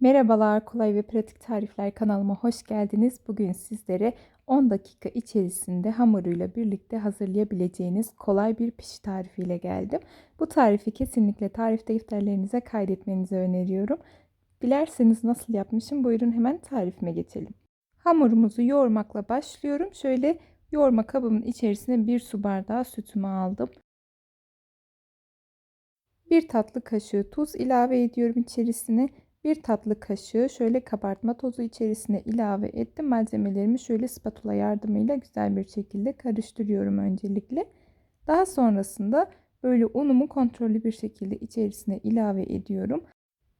Merhabalar, kolay ve pratik tarifler kanalıma hoş geldiniz. Bugün sizlere 10 dakika içerisinde hamuruyla birlikte hazırlayabileceğiniz kolay bir pişi tarifiyle geldim. Bu tarifi kesinlikle tarif defterlerinize kaydetmenizi öneriyorum. Dilerseniz nasıl yapmışım buyurun hemen tarifime geçelim. Hamurumuzu yoğurmakla başlıyorum. Şöyle yoğurma kabımın içerisine bir su bardağı sütümü aldım. Bir tatlı kaşığı tuz ilave ediyorum içerisine. Bir tatlı kaşığı şöyle kabartma tozu içerisine ilave ettim. Malzemelerimi şöyle spatula yardımıyla güzel bir şekilde karıştırıyorum öncelikle. Daha sonrasında böyle unumu kontrollü bir şekilde içerisine ilave ediyorum.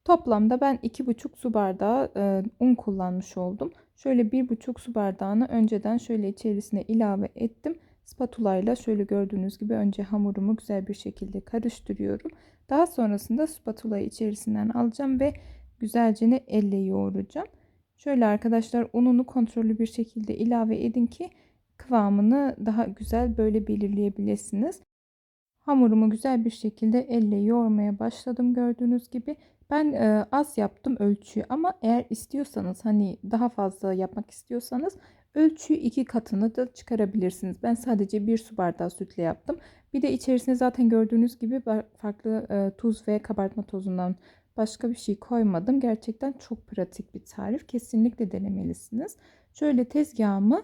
Toplamda ben 2,5 su bardağı e, un kullanmış oldum. Şöyle 1,5 su bardağını önceden şöyle içerisine ilave ettim. Spatula ile şöyle gördüğünüz gibi önce hamurumu güzel bir şekilde karıştırıyorum. Daha sonrasında spatulayı içerisinden alacağım ve güzelce elle yoğuracağım. Şöyle arkadaşlar ununu kontrollü bir şekilde ilave edin ki kıvamını daha güzel böyle belirleyebilirsiniz. Hamurumu güzel bir şekilde elle yoğurmaya başladım gördüğünüz gibi. Ben e, az yaptım ölçüyü ama eğer istiyorsanız hani daha fazla yapmak istiyorsanız ölçüyü iki katını da çıkarabilirsiniz. Ben sadece bir su bardağı sütle yaptım. Bir de içerisine zaten gördüğünüz gibi farklı e, tuz ve kabartma tozundan başka bir şey koymadım. Gerçekten çok pratik bir tarif. Kesinlikle denemelisiniz. Şöyle tezgahımı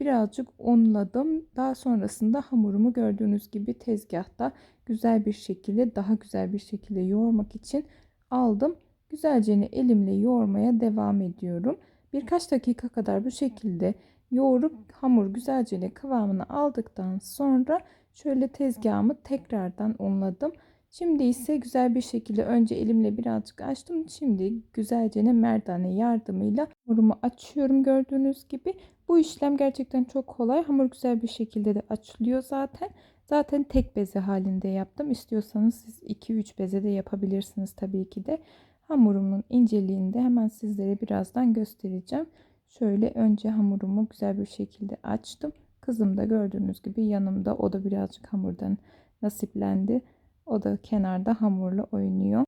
birazcık unladım. Daha sonrasında hamurumu gördüğünüz gibi tezgahta güzel bir şekilde daha güzel bir şekilde yoğurmak için aldım. Güzelce elimle yoğurmaya devam ediyorum. Birkaç dakika kadar bu şekilde yoğurup hamur güzelce kıvamını aldıktan sonra şöyle tezgahımı tekrardan unladım. Şimdi ise güzel bir şekilde önce elimle birazcık açtım. Şimdi güzelce merdane yardımıyla hamurumu açıyorum gördüğünüz gibi. Bu işlem gerçekten çok kolay. Hamur güzel bir şekilde de açılıyor zaten. Zaten tek beze halinde yaptım. İstiyorsanız siz 2-3 beze de yapabilirsiniz tabii ki de. Hamurumun inceliğini de hemen sizlere birazdan göstereceğim. Şöyle önce hamurumu güzel bir şekilde açtım. Kızım da gördüğünüz gibi yanımda. O da birazcık hamurdan nasiplendi. O da kenarda hamurla oynuyor.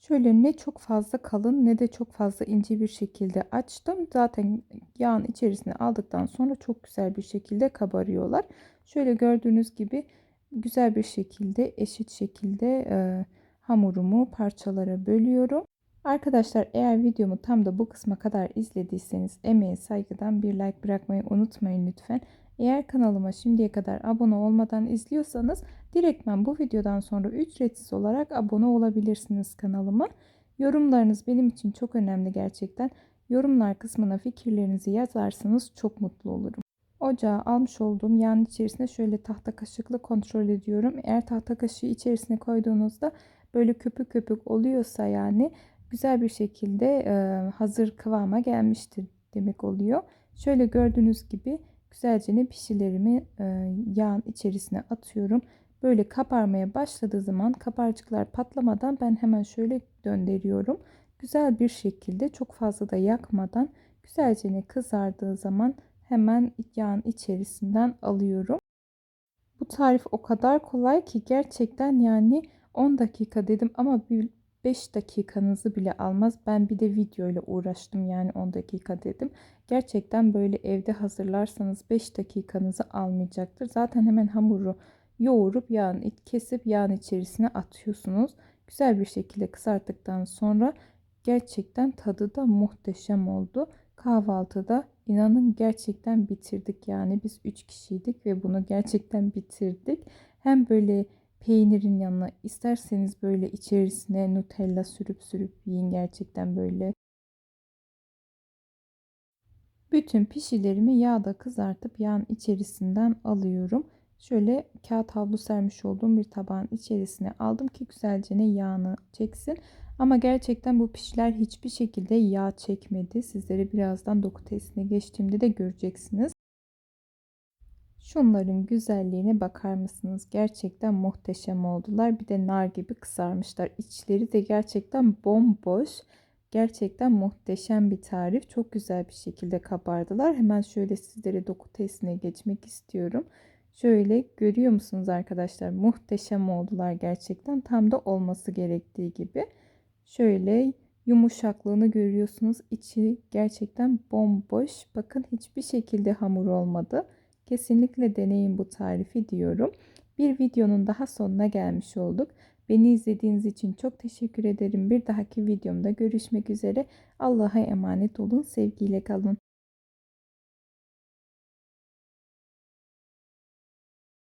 Şöyle ne çok fazla kalın ne de çok fazla ince bir şekilde açtım. Zaten yağın içerisine aldıktan sonra çok güzel bir şekilde kabarıyorlar. Şöyle gördüğünüz gibi güzel bir şekilde eşit şekilde e, hamurumu parçalara bölüyorum. Arkadaşlar eğer videomu tam da bu kısma kadar izlediyseniz emeğe saygıdan bir like bırakmayı unutmayın lütfen. Eğer kanalıma şimdiye kadar abone olmadan izliyorsanız direktmen bu videodan sonra ücretsiz olarak abone olabilirsiniz kanalıma. Yorumlarınız benim için çok önemli gerçekten. Yorumlar kısmına fikirlerinizi yazarsanız çok mutlu olurum. Ocağa almış olduğum yağın içerisine şöyle tahta kaşıkla kontrol ediyorum. Eğer tahta kaşığı içerisine koyduğunuzda böyle köpük köpük oluyorsa yani güzel bir şekilde e, hazır kıvama gelmiştir demek oluyor. Şöyle gördüğünüz gibi güzelce ne pişilerimi e, yağın içerisine atıyorum. Böyle kabarmaya başladığı zaman kabarcıklar patlamadan ben hemen şöyle döndürüyorum. Güzel bir şekilde çok fazla da yakmadan güzelce kızardığı zaman hemen yağın içerisinden alıyorum. Bu tarif o kadar kolay ki gerçekten yani 10 dakika dedim ama 5 dakikanızı bile almaz. Ben bir de video ile uğraştım yani 10 dakika dedim. Gerçekten böyle evde hazırlarsanız 5 dakikanızı almayacaktır. Zaten hemen hamuru yoğurup yağını kesip yağın içerisine atıyorsunuz. Güzel bir şekilde kızarttıktan sonra gerçekten tadı da muhteşem oldu. Kahvaltıda inanın gerçekten bitirdik yani biz 3 kişiydik ve bunu gerçekten bitirdik. Hem böyle peynirin yanına isterseniz böyle içerisine Nutella sürüp sürüp yiyin gerçekten böyle. Bütün pişilerimi yağda kızartıp yağın içerisinden alıyorum. Şöyle kağıt havlu sermiş olduğum bir tabağın içerisine aldım ki güzelce ne yağını çeksin. Ama gerçekten bu pişiler hiçbir şekilde yağ çekmedi. Sizlere birazdan doku testine geçtiğimde de göreceksiniz. Şunların güzelliğine bakar mısınız? Gerçekten muhteşem oldular. Bir de nar gibi kızarmışlar. İçleri de gerçekten bomboş. Gerçekten muhteşem bir tarif. Çok güzel bir şekilde kabardılar. Hemen şöyle sizlere doku testine geçmek istiyorum. Şöyle görüyor musunuz arkadaşlar? Muhteşem oldular gerçekten. Tam da olması gerektiği gibi. Şöyle yumuşaklığını görüyorsunuz. İçi gerçekten bomboş. Bakın hiçbir şekilde hamur olmadı. Kesinlikle deneyin bu tarifi diyorum. Bir videonun daha sonuna gelmiş olduk. Beni izlediğiniz için çok teşekkür ederim. Bir dahaki videomda görüşmek üzere. Allah'a emanet olun. Sevgiyle kalın.